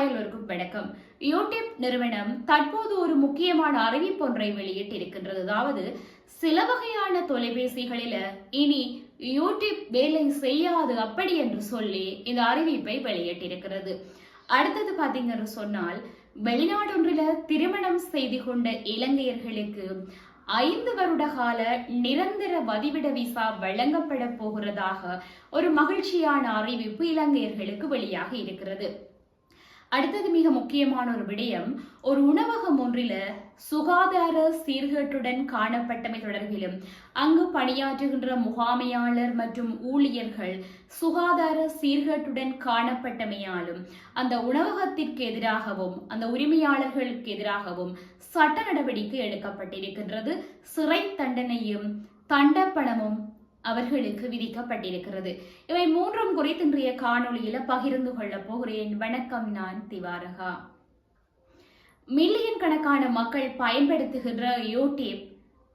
ஹாயலோருக்கும் வணக்கம். யூடியூப் நிறுவனம் தற்போது ஒரு முக்கியமான அறிவிப்பு ஒன்றை வெளியிட்டிருக்கின்றது அதாவது சில வகையான தொலைபேசிகளில இனி யூடியூப் வேலை செய்யாது அப்படி என்று சொல்லி இந்த அறிவிப்பை வெளியிட்டிருக்கிறது. அடுத்தது பார்த்தீங்கன்னு சொன்னால் வெளிநாடொன்றில திருமணம் செய்து கொண்ட இலங்கையர்களுக்கு ஐந்து வருட கால நிரந்தர வதிவிட விசா வழங்கப்பட போகிறதாக ஒரு மகிழ்ச்சியான அறிவிப்பு இலங்கையர்களுக்கு வெளியாக இருக்கிறது. அடுத்தது மிக முக்கியமான ஒரு விடயம் ஒரு உணவகம் ஒன்றில சுகாதார சீர்கேட்டுடன் காணப்பட்டமை தொடர்பிலும் அங்கு பணியாற்றுகின்ற முகாமையாளர் மற்றும் ஊழியர்கள் சுகாதார சீர்கேட்டுடன் காணப்பட்டமையாலும் அந்த உணவகத்திற்கு எதிராகவும் அந்த உரிமையாளர்களுக்கு எதிராகவும் சட்ட நடவடிக்கை எடுக்கப்பட்டிருக்கின்றது. சிறை தண்டனையும் தண்டப்பணமும் அவர்களுக்கு விதிக்கப்பட்டிருக்கிறது. இவை மூன்றும் குறித்து இன்றைய காணொளியில பகிர்ந்து கொள்ள போகிறேன். வணக்கம் நான் திவாரகா. மில்லியன் கணக்கான மக்கள் பயன்படுத்துகின்ற யூடியூப்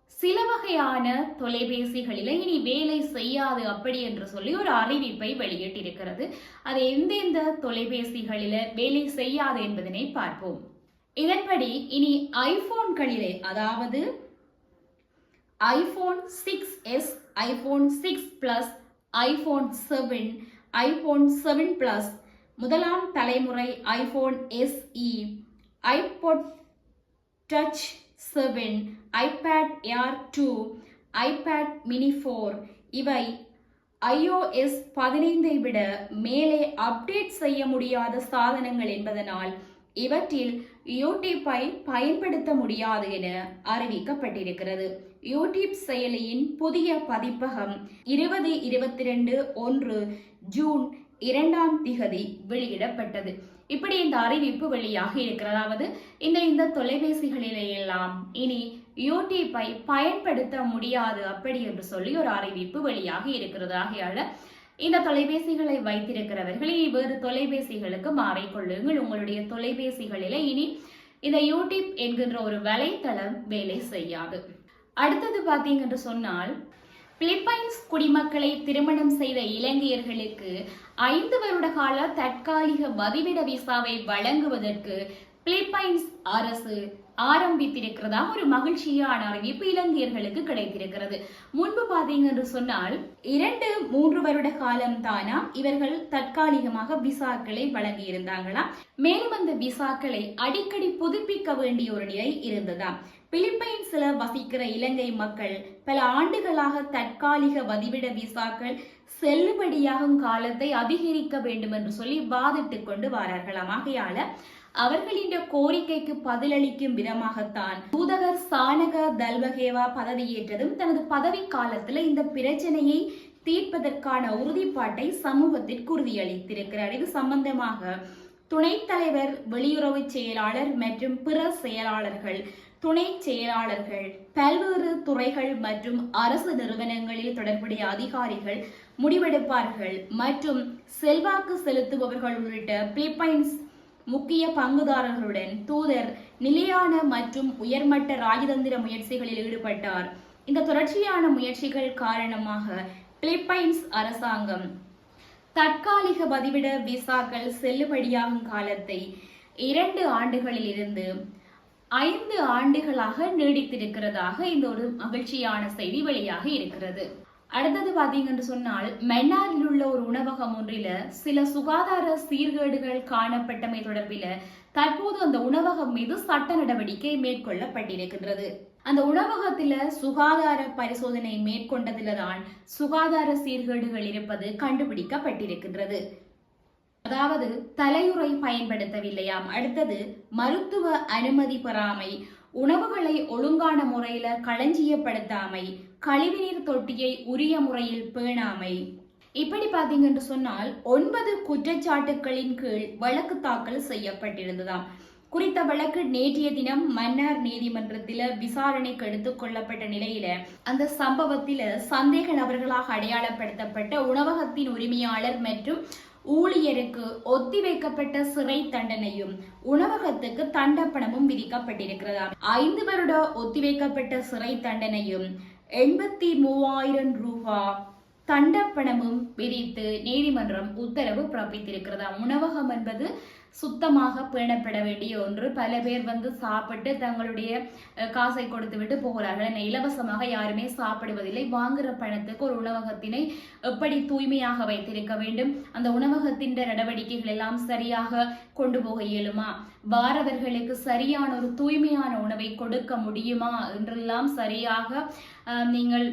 சில வகையான தொலைபேசிகளில் இனி வேலை செய்யாது அப்படி என்று சொல்லி ஒரு அறிவிப்பை வெளியிட்டிருக்கிறது. அது எந்தெந்த தொலைபேசிகளில் வேலை செய்யாது என்பதனை பார்ப்போம். இதன்படி இனி ஐபோன்களிலே அதாவது iPhone six S iPhone six plus iPhone seven iPhone seven plus. முதலாம் தலைமுறை iPhone SE iPod touch seven iPad Air two iPad mini four. இவை ஐஓஎஸ் பதினைந்தை விட மேலே அப்டேட் செய்ய முடியாத சாதனங்கள் என்பதனால் இவற்றில் யூடியூப்பை பயன்படுத்த முடியாது என அறிவிக்கப்பட்டிருக்கிறது. யூடியூப் செயலியின் புதிய பதிப்பகம் இருபது இருபத்தி ரெண்டு ஒன்று ஜூன் இரண்டாம் திகதி வெளியிடப்பட்டது. இப்படி இந்த அறிவிப்பு வெளியாக இருக்கிறதாவது இந்த இந்த தொலைபேசிகளிலே எல்லாம் இனி யூடியூப்பை பயன்படுத்த முடியாது அப்படி என்று சொல்லி ஒரு அறிவிப்பு வெளியாக இருக்கிறது. ஆகையால இந்த தொலைபேசிகளை வைத்திருக்கிறவர்கள் வேறு தொலைபேசிகளுக்கு மாறிக்கொள்ளுங்கள். உங்களுடைய தொலைபேசிகளில இனி இந்த யூடியூப் என்கின்ற ஒரு வலைத்தளம் வேலை செய்யாது. அடுத்தது பார்த்தீங்கன்னு சொன்னால் பிலிப்பைன்ஸ் குடிமக்களை திருமணம் செய்த இலங்கையர்களுக்கு ஐந்து வருட கால தற்காலிக வதிவிட விசாவை வழங்குவதற்கு பிலிப்பைன்ஸ் அரசு ஆரம்பித்திருக்கிறதா ஒரு மகிழ்ச்சியான அறிவிப்பு இலங்கையர்களுக்கு கிடைத்திருக்கிறது. முன்பு பாத்தீங்கன்னு சொன்னால் இரண்டு மூன்று வருட காலம் தானா இவர்கள் தற்காலிகமாக விசாக்களை வழங்கி இருந்தாங்களாம் மேலும் அந்த விசாக்களை அடிக்கடி புதுப்பிக்க வேண்டிய ஒரு நிலை இருந்ததாம். பிலிப்பைன்ஸில் வசிக்கிற இலங்கை மக்கள் பல ஆண்டுகளாக தற்காலிக வதிவிட விசாக்கள் செல்லுபடியாகும் காலத்தை அதிகரிக்க வேண்டும் என்று சொல்லி வாதிட்டுக் கொண்டு வாரார்களாம் ஆகையால அவர்களின் கோரிக்கைக்கு பதிலளிக்கும் விதமாகத்தான் தூதகர் சானக தல்வகேவா பதவியேற்றதும் தனது பதவி காலத்துல இந்த பிரச்சனையை தீர்ப்பதற்கான உறுதிப்பாட்டை சமூகத்திற்கு உறுதியளித்திருக்கிறார். இது சம்பந்தமாக துணைத் தலைவர் வெளியுறவு செயலாளர் மற்றும் பிற செயலாளர்கள் துணை செயலாளர்கள் பல்வேறு துறைகள் மற்றும் அரசு நிறுவனங்களில் தொடர்புடைய அதிகாரிகள் முடிவெடுப்பார்கள். மற்றும் செல்வாக்கு செலுத்துபவர்கள் உள்ளிட்ட பிலிப்பைன்ஸ் முக்கிய பங்குதாரர்களுடன் தூதர் நிலையான மற்றும் உயர்மட்ட ராஜதந்திர முயற்சிகளில் ஈடுபட்டார். இந்த தொடர்ச்சியான முயற்சிகள் காரணமாக பிலிப்பைன்ஸ் அரசாங்கம் தற்காலிக பதிவிட விசாக்கள் செல்லுபடியாகும் காலத்தை இரண்டு ஆண்டுகளில் இருந்து ஐந்து ஆண்டுகளாக நீடித்திருக்கிறதாக இந்த ஒரு மகிழ்ச்சியான செய்தி வெளியாக இருக்கிறது. அடுத்தது பாத்தீங்கன்னு சொன்னால் மென்னாரில் உள்ள ஒரு உணவகம் ஒன்றில சில சுகாதார சீர்கேடுகள் காணப்பட்டமை தொடர்பில தற்போது அந்த உணவகம் மீது சட்ட நடவடிக்கை மேற்கொள்ளப்பட்டிருக்கின்றது. அந்த உணவகத்தில சுகாதார பரிசோதனை மேற்கொண்டதில்தான் சுகாதார சீர்கேடுகள் இருப்பது கண்டுபிடிக்கப்பட்டிருக்கின்றது. அதாவது தலையுறை பயன்படுத்தவில்லையாம். அடுத்தது மருத்துவ அனுமதி பெறாமை உணவுகளை ஒழுங்கான முறையில களஞ்சியப்படுத்தாமை கழிவுநீர் தொட்டியை உரிய முறையில் பேணாமை. இப்படி பாத்தீங்கன்னு சொன்னால் ஒன்பது குற்றச்சாட்டுகளின் கீழ் வழக்கு தாக்கல் செய்யப்பட்டிருந்ததாம். குறித்த வழக்கு நேற்றைய தினம் மன்னார் நீதிமன்றத்தில விசாரணைக்கு எடுத்துக் கொள்ளப்பட்ட நிலையில அந்த சம்பவத்தில சந்தேக நபர்களாக அடையாளப்படுத்தப்பட்ட உணவகத்தின் உரிமையாளர் மற்றும் ஊழியருக்கு ஒத்திவைக்கப்பட்ட சிறை தண்டனையும் உணவகத்துக்கு தண்டப்பணமும் விதிக்கப்பட்டிருக்கிறதா ஐந்து வருட ஒத்திவைக்கப்பட்ட சிறை தண்டனையும் எண்பத்தி மூவாயிரம் ரூபா தண்டப்பணமும் விதித்து நீதிமன்றம் உத்தரவு பிறப்பித்திருக்கிறதா? உணவகம் என்பது சுத்தமாக பேணப்பட வேண்டிய ஒன்று. பல பேர் வந்து சாப்பிட்டு தங்களுடைய காசை கொடுத்து விட்டு போகிறார்கள். இலவசமாக யாருமே சாப்பிடுவதில்லை. வாங்குற பணத்துக்கு ஒரு உணவகத்தினை எப்படி தூய்மையாக வைத்திருக்க வேண்டும்? அந்த உணவகத்தின் நடவடிக்கைகள் எல்லாம் சரியாக கொண்டு போக இயலுமா? வாரவர்களுக்கு சரியான ஒரு தூய்மையான உணவை கொடுக்க முடியுமா? என்றெல்லாம் சரியாக நீங்கள்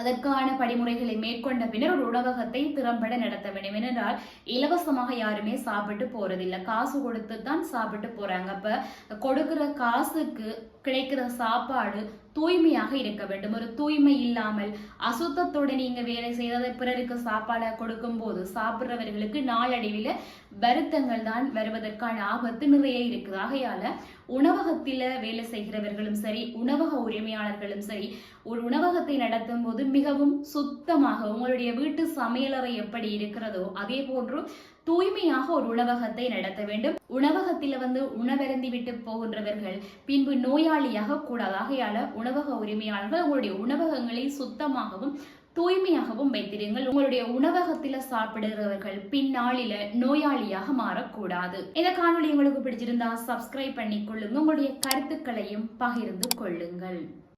அதற்கான படிமுறைகளை மேற்கொண்ட பின்னர் ஒரு உணவகத்தை திறம்பட நடத்த வேண்டும். ஏனென்றால் இலவசமாக யாருமே சாப்பிட்டு போறதில்லை. காசு கொடுத்து தான் சாப்பிட்டு போறாங்க. அப்ப கொடுக்கிற காசுக்கு கிடைக்கிற சாப்பாடு தூய்மையாக இருக்க வேண்டும். ஒரு தூய்மை இல்லாமல் அசுத்தத்தோட நீங்க வேலை செய்ததை பிறருக்கு சாப்பாடை கொடுக்கும் போது சாப்பிட்றவர்களுக்கு நாளடைவில் வருத்தங்கள் தான் வருவதற்கான ஆபத்து நிறைய இருக்குது. ஆகையால உணவகத்தில் வேலை செய்கிறவர்களும் சரி உணவக உரிமையாளர்களும் சரி ஒரு உணவகத்தை நடத்தும் போது மிகவும் சுத்தமாக உங்களுடைய வீட்டு சமையலறை எப்படி இருக்கிறதோ அதே போன்று தூய்மையாக ஒரு உணவகத்தை நடத்த வேண்டும். உணவகத்தில் வந்து உணவருந்தி விட்டு போகின்றவர்கள் பின்பு நோயாளியாக கூடாது ஆகையால உணவக உரிமையாளர்கள் உங்களுடைய உணவகங்களை சுத்தமாகவும் தூய்மையாகவும் வைத்திருங்கள். உங்களுடைய உணவகத்தில் சாப்பிடுகிறவர்கள் பின்னாளில நோயாளியாக மாறக்கூடாது. இந்த காணொளி உங்களுக்கு பிடிச்சிருந்தா சப்ஸ்கிரைப் பண்ணிக்கொள்ளுங்க. உங்களுடைய கருத்துக்களையும் பகிர்ந்து கொள்ளுங்கள்.